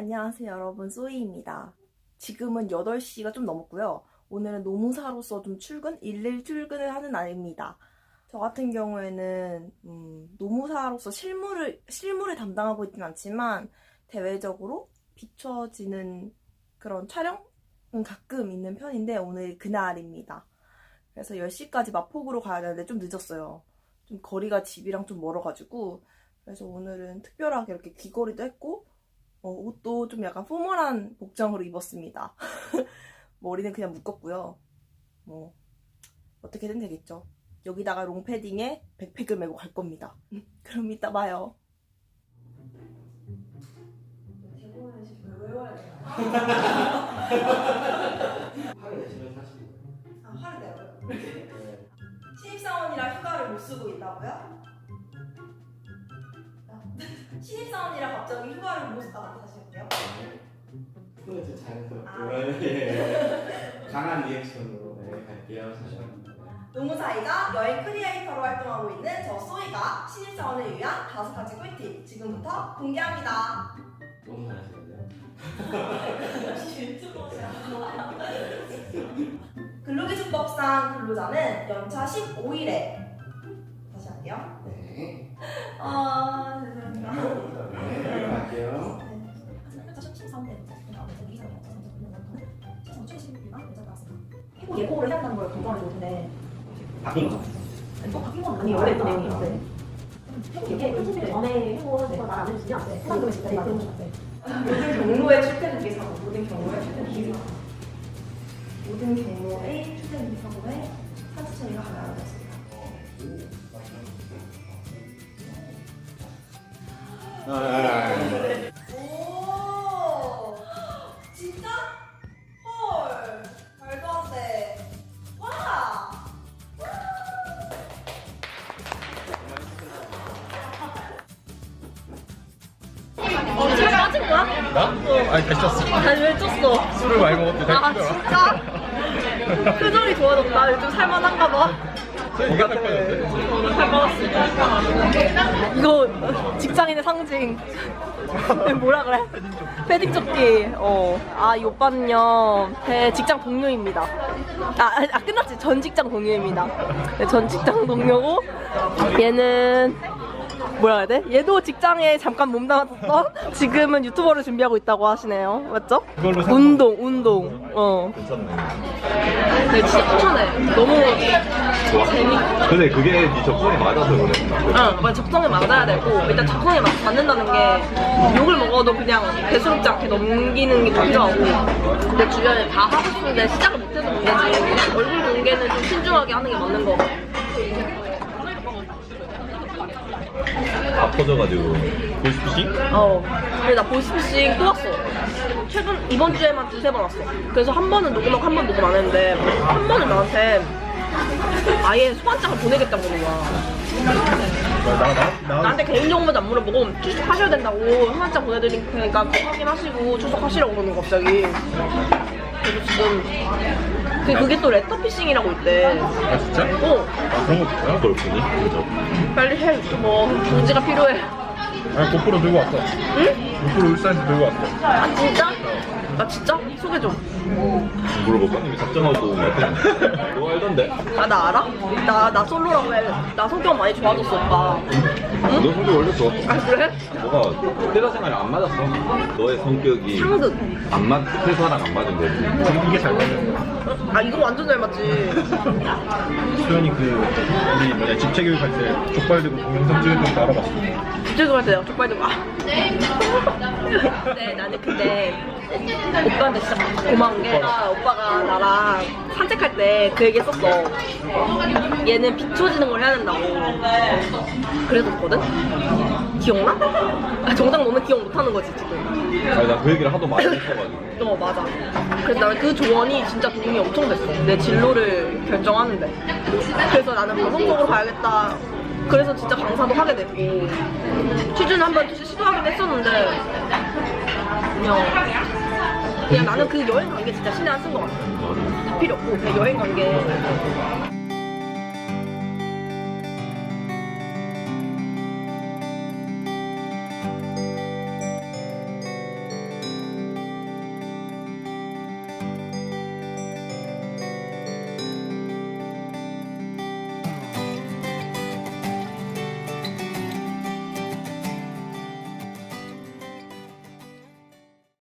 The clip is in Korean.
안녕하세요 여러분 소이입니다. 지금은 8시가 좀 넘었고요. 오늘은 노무사로서 좀 출근, 일일 출근을 하는 날입니다. 저 같은 경우에는 음, 노무사로서 실무를 실무를 담당하고 있진 않지만 대외적으로 비춰지는 그런 촬영은 가끔 있는 편인데 오늘 그날입니다. 그래서 10시까지 마포구로 가야 되는데 좀 늦었어요. 좀 거리가 집이랑 좀 멀어가지고 그래서 오늘은 특별하게 이렇게 귀걸이도 했고 어, 옷도 좀 약간 포멀한 복장으로 입었습니다. 머리는 그냥 묶었고요. 뭐 어떻게든 되겠죠. 여기다가 롱패딩에 백팩을 메고 갈 겁니다. 그럼 이따 봐요. 신입사원이라 휴가를 못 쓰고 있다고요? 아, 신입사원이라 갑자기 휴가를? 그거 좀 자연스럽고 아. 예. 강한 리액션으로 네, 갈게요. 잠시만요. 노무사이자 여행 크리에이터로 활동하고 있는 저 소이가 신입사원을 위한 다섯 가지 꿀팁 지금부터 공개합니다. 너무 잘하시는데요. 근로기준법상 근로자는 연차 15일에 다시 할게요. 네. 아 죄송합니다. 예고를 해야 한다는 걸 걱정하지 못해. 바뀐 거. 또 바뀐 건 아니 원래 있던 내용이에요. 네. 이게 편집일 전에 해본 말안 해주시면 해당도에 진짜 이거 모든 경로의 출퇴근 기사고 모든 경로의 출퇴근 기사 모든 경로의 출퇴근 기사고에 사지 처리가 가능하겠습니다. 오 나? 아니 다시 쪘어. 아니 왜 쪘어? 술을 많이 먹었는데 다시 아 진짜? 표정이 좋아졌다. 요즘 살만한가 봐. 이가 살 빠졌대 잘 먹었어 이거 직장인의 상징. 뭐라 그래? 패딩 조끼. 어아 이 오빠는요. 제 직장 동료입니다. 아, 아, 아, 끝났지. 전 직장 동료입니다. 네, 전 직장 동료고 얘는 뭐라 해야 돼? 얘도 직장에 잠깐 몸담았었던 지금은 유튜버를 준비하고 있다고 하시네요. 맞죠? 그걸로 사- 운동 운동. 어. 괜찮네. 네, 진짜 추천해 너무 재밌 근데 그게 네 적성에 맞아서 그래. 응, 맞아. 적성에 맞아야 되고 일단 적성에 맞, 맞는다는 게 욕을 먹어도 그냥 대수롭지 않게 넘기는 게좀 필요하고 내 주변에 다 하고 싶은데 시작을 못해서 문제지. 얼굴 공개는 좀 신중하게 하는 게 맞는 거 같아 다 퍼져가지고. 보십시? 어. 근데 나 보이스피싱 또 왔어. 최근 이번 주에만 두세 번 왔어. 그래서 한 번은 녹음하고 한 번 녹음 안 했는데 한 번은 나한테 아예 소환장을 보내겠다고 그러는 거야. 나, 나, 나, 나한테 개인 정보도 안 물어보고 출석하셔야 된다고 한만장 보내드릴 테니까 그거 확인하시고 출석하시라고 그러는 거 갑자기. 그래서 지금 그, 그게 또 레터피싱이라고 있대 아 진짜? 어 아 그런? 그걸 보니? 그죠? 빨리 해 유튜버 중지가 필요해 아 고프로 들고 왔어 응? 고프로 울산에서 들고 왔어 아 진짜? 나 진짜? 소개 좀 물어볼까? 작정하고 너 알던데? 아 나 알아? 나, 나 솔로라고 해. 나 성격 많이 좋아졌어, 오빠. 너 성격 원래 좋았어 아, 그래? 너가 회사 생활이 안 맞았어 너의 성격이 상극. 안 맞, 회사랑 안 맞은 거지 지금 이게 잘 맞는 거야 아, 이거 완전 잘 맞지. 수현이 그 우리 뭐냐 집체 교육할 때 족발 들고 동영상 찍은 거 알아봤어 갑자기 할 때, 족발 좀, 아. 근데 나는 근데, 오빠한테 진짜 고마운 게, 아, 오빠가 나랑 산책할 때 그 얘기 했었어. 얘는 비춰지는 걸 해야 된다고. 그랬었거든? 기억나? 아, 정작 너는 기억 못하는 거지, 지금. 아니 나 그 얘기를 하도 많이 했어가지고 어 맞아. 그래서 나는 그 조언이 진짜 도움이 엄청 됐어. 내 진로를 결정하는데. 그래서 나는 방송국으로 가야겠다. 그래서 진짜 강사도 하게 됐고 취준 한번 시도하긴 했었는데 그냥 그냥 나는 그 여행 간 게 진짜 신의 한 수인 것 같아. 다 필요 없고 그냥 여행 간 게